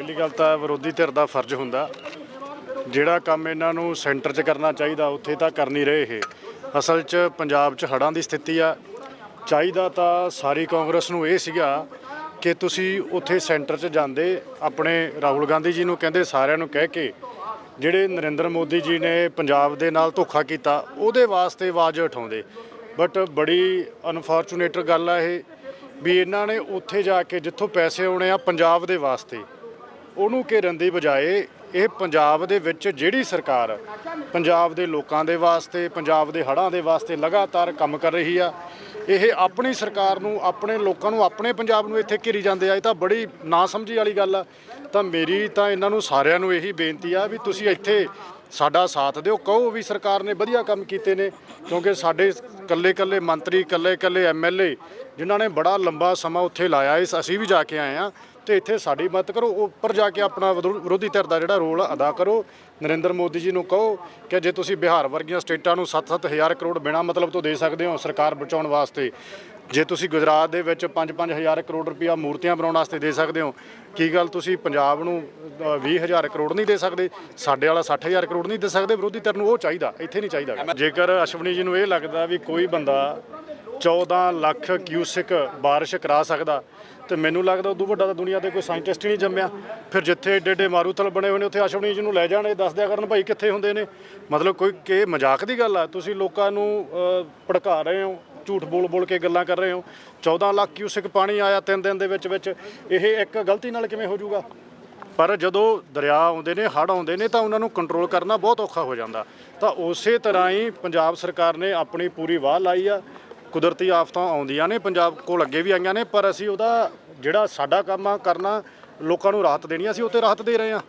ਪਹਿਲੀ ਗੱਲ ਤਾਂ ਵਿਰੋਧੀ ਧਿਰ ਦਾ ਫਰਜ਼ ਹੁੰਦਾ, ਜਿਹੜਾ ਕੰਮ ਇਹਨਾਂ ਨੂੰ ਸੈਂਟਰ 'ਚ ਕਰਨਾ ਚਾਹੀਦਾ, ਉੱਥੇ ਤਾਂ ਕਰ ਨਹੀਂ ਰਹੇ ਇਹ। ਅਸਲ 'ਚ ਪੰਜਾਬ 'ਚ ਹੜ੍ਹਾਂ ਦੀ ਸਥਿਤੀ ਆ। ਚਾਹੀਦਾ ਤਾਂ ਸਾਰੀ ਕਾਂਗਰਸ ਨੂੰ ਇਹ ਸੀਗਾ ਕਿ ਤੁਸੀਂ ਉੱਥੇ ਸੈਂਟਰ 'ਚ ਜਾਂਦੇ, ਆਪਣੇ ਰਾਹੁਲ ਗਾਂਧੀ ਜੀ ਨੂੰ ਕਹਿੰਦੇ, ਸਾਰਿਆਂ ਨੂੰ ਕਹਿ ਕੇ, ਜਿਹੜੇ ਨਰਿੰਦਰ ਮੋਦੀ ਜੀ ਨੇ ਪੰਜਾਬ ਦੇ ਨਾਲ ਧੋਖਾ ਕੀਤਾ, ਉਹਦੇ ਵਾਸਤੇ ਆਵਾਜ਼ ਉਠਾਉਂਦੇ। ਬਟ ਬੜੀ ਅਨਫੋਰਚੂਨੇਟ ਗੱਲ ਆ ਇਹ, ਵੀ ਇਹਨਾਂ ਨੇ ਉੱਥੇ ਜਾ ਕੇ ਜਿੱਥੋਂ ਪੈਸੇ ਆਉਣੇ ਆ, ਪੰਜਾਬ ਦੇ ਵਾਸਤੇ। ਉਹਨੂੰ ਘੇਰਨ ਦੀ ਬਜਾਏ ਇਹ ਪੰਜਾਬ ਦੇ ਵਿੱਚ ਜਿਹੜੀ ਸਰਕਾਰ ਪੰਜਾਬ ਦੇ ਲੋਕਾਂ ਦੇ ਵਾਸਤੇ, ਪੰਜਾਬ ਦੇ ਹੜ੍ਹਾਂ ਦੇ ਵਾਸਤੇ ਲਗਾਤਾਰ ਕੰਮ ਕਰ ਰਹੀ ਆ, ਇਹ ਆਪਣੀ ਸਰਕਾਰ ਨੂੰ, ਆਪਣੇ ਲੋਕਾਂ ਨੂੰ, ਆਪਣੇ ਪੰਜਾਬ ਨੂੰ ਇੱਥੇ ਘੇਰੀ ਜਾਂਦੇ ਆ, ਇਹ ਤਾਂ ਬੜੀ ਨਾ ਸਮਝੀ ਵਾਲੀ ਗੱਲ ਆ। ਤਾਂ ਮੇਰੀ ਤਾਂ ਇਹਨਾਂ ਨੂੰ ਸਾਰਿਆਂ ਨੂੰ ਇਹੀ ਬੇਨਤੀ ਆ ਵੀ ਤੁਸੀਂ ਇੱਥੇ ਸਾਡਾ ਸਾਥ ਦਿਓ, ਕਹੋ ਵੀ ਸਰਕਾਰ ਨੇ ਵਧੀਆ ਕੰਮ ਕੀਤੇ ਨੇ, ਕਿਉਂਕਿ ਸਾਡੇ ਕੱਲੇ ਕੱਲੇ ਮੰਤਰੀ ਕੱਲੇ ਕੱਲੇ ਐਮਐਲਏ ਜਿਨ੍ਹਾਂ ਨੇ ਬੜਾ ਲੰਬਾ ਸਮਾਂ ਉੱਥੇ ਲਾਇਆ, ਇਸ ਅਸੀਂ ਵੀ ਜਾ ਕੇ ਆਏ ਆ। ਤੇ ਇੱਥੇ ਸਾਡੀ ਮਦਦ ਕਰੋ। ਉੱਪਰ ਜਾ ਕੇ ਆਪਣਾ ਵਿਰੋ- ਵਿਰੋਧੀ ਧਿਰ ਦਾ ਜਿਹੜਾ ਰੋਲ ਅਦਾ ਕਰੋ। ਨਰਿੰਦਰ ਮੋਦੀ ਜੀ ਨੂੰ ਕਹੋ ਕਿ ਜੇ ਤੁਸੀਂ ਬਿਹਾਰ ਵਰਗੀਆਂ ਸਟੇਟਾਂ ਨੂੰ 7-7 ਹਜ਼ਾਰ ਕਰੋੜ ਬਿਨਾਂ ਮਤਲਬ ਤੋਂ ਦੇ ਸਕਦੇ ਹੋ ਸਰਕਾਰ ਬਚਾਉਣ ਵਾਸਤੇ, ਜੇ ਤੁਸੀਂ ਗੁਜਰਾਤ ਦੇ ਵਿੱਚ 5-5 ਹਜ਼ਾਰ ਕਰੋੜ ਰੁਪਇਆ ਮੂਰਤੀਆਂ ਬਣਾਉਣ ਵਾਸਤੇ ਦੇ ਸਕਦੇ ਹੋ, ਕੀ ਗੱਲ ਤੁਸੀਂ ਪੰਜਾਬ ਨੂੰ 20 ਹਜ਼ਾਰ ਕਰੋੜ ਨਹੀਂ ਦੇ ਸਕਦੇ? ਸਾਡੇ ਵਾਲਾ 60 ਹਜ਼ਾਰ ਕਰੋੜ ਨਹੀਂ ਦੇ ਸਕਦੇ? ਵਿਰੋਧੀ ਧਿਰ ਨੂੰ ਉਹ ਚਾਹੀਦਾ, ਇੱਥੇ ਨਹੀਂ ਚਾਹੀਦਾ। ਜੇਕਰ ਅਸ਼ਵਨੀ ਜੀ ਨੂੰ ਇਹ ਲੱਗਦਾ ਵੀ ਕੋਈ ਬੰਦਾ 14 ਲੱਖ ਕਿਊਸਿਕ ਬਾਰਿਸ਼ ਕਰਾ ਸਕਦਾ। ਤੇ ਮੈਨੂੰ ਲੱਗਦਾ ਉਦੋਂ ਵੱਡਾ ਤਾਂ ਦੁਨੀਆ ਤੇ ਕੋਈ ਸਾਇੰਟਿਸਟ ਹੀ ਨਹੀਂ ਜੰਮਿਆ। ਫਿਰ ਜਿੱਥੇ ਏਡੇ ਏਡੇ ਮਾਰੂਥਲ ਬਣੇ ਹੋਏ ਨੇ, ਉੱਥੇ ਅਸ਼ਵਨੀ ਜੀ ਨੂੰ ਲੈ ਜਾਣ, ਇਹ ਦੱਸ ਦਿਆ ਕਰਨ ਭਾਈ ਕਿੱਥੇ ਹੁੰਦੇ ਨੇ। ਮਤਲਬ ਕੋਈ ਕਿ ਮਜ਼ਾਕ ਦੀ ਗੱਲ ਆ, ਤੁਸੀਂ ਲੋਕਾਂ ਨੂੰ ਭੜਕਾ ਰਹੇ ਹੋ, ਝੂਠ ਬੋਲ ਬੋਲ ਕੇ ਗੱਲਾਂ ਕਰ ਰਹੇ ਹੋ। 14 ਲੱਖ ਕਿਊਸਿਕ ਪਾਣੀ ਆਇਆ ਤਿੰਨ ਦਿਨ ਦੇ ਵਿੱਚ ਵਿੱਚ। ਇਹ ਇੱਕ ਗਲਤੀ ਨਾਲ ਕਿਵੇਂ ਹੋ ਜਾਊਗਾ? ਪਰ ਜਦੋਂ ਦਰਿਆ ਆਉਂਦੇ ਨੇ, ਹੜ੍ਹ ਆਉਂਦੇ ਨੇ, ਤਾਂ ਉਹਨਾਂ ਨੂੰ ਕੰਟਰੋਲ ਕਰਨਾ ਬਹੁਤ ਔਖਾ ਹੋ ਜਾਂਦਾ। ਤਾਂ ਉਸੇ ਤਰ੍ਹਾਂ ਹੀ ਪੰਜਾਬ ਸਰਕਾਰ ਨੇ ਆਪਣੀ ਪੂਰੀ ਵਾਹ ਲਾਈ ਆ। ਕੁਦਰਤੀ ਆਫਤਾਂ ਆਉਂਦੀਆਂ ਨੇ, ਪੰਜਾਬ ਕੋਲ ਅੱਗੇ ਵੀ ਆਈਆਂ ਨੇ, ਪਰ ਅਸੀਂ ਉਹਦਾ ਜਿਹੜਾ ਸਾਡਾ ਕੰਮ ਆ ਕਰਨਾ, ਲੋਕਾਂ ਨੂੰ ਰਾਹਤ ਦੇਣੀ ਅਸੀਂ ਉਹ ਤੇ ਰਾਹਤ ਦੇ ਰਹੇ ਹਾਂ।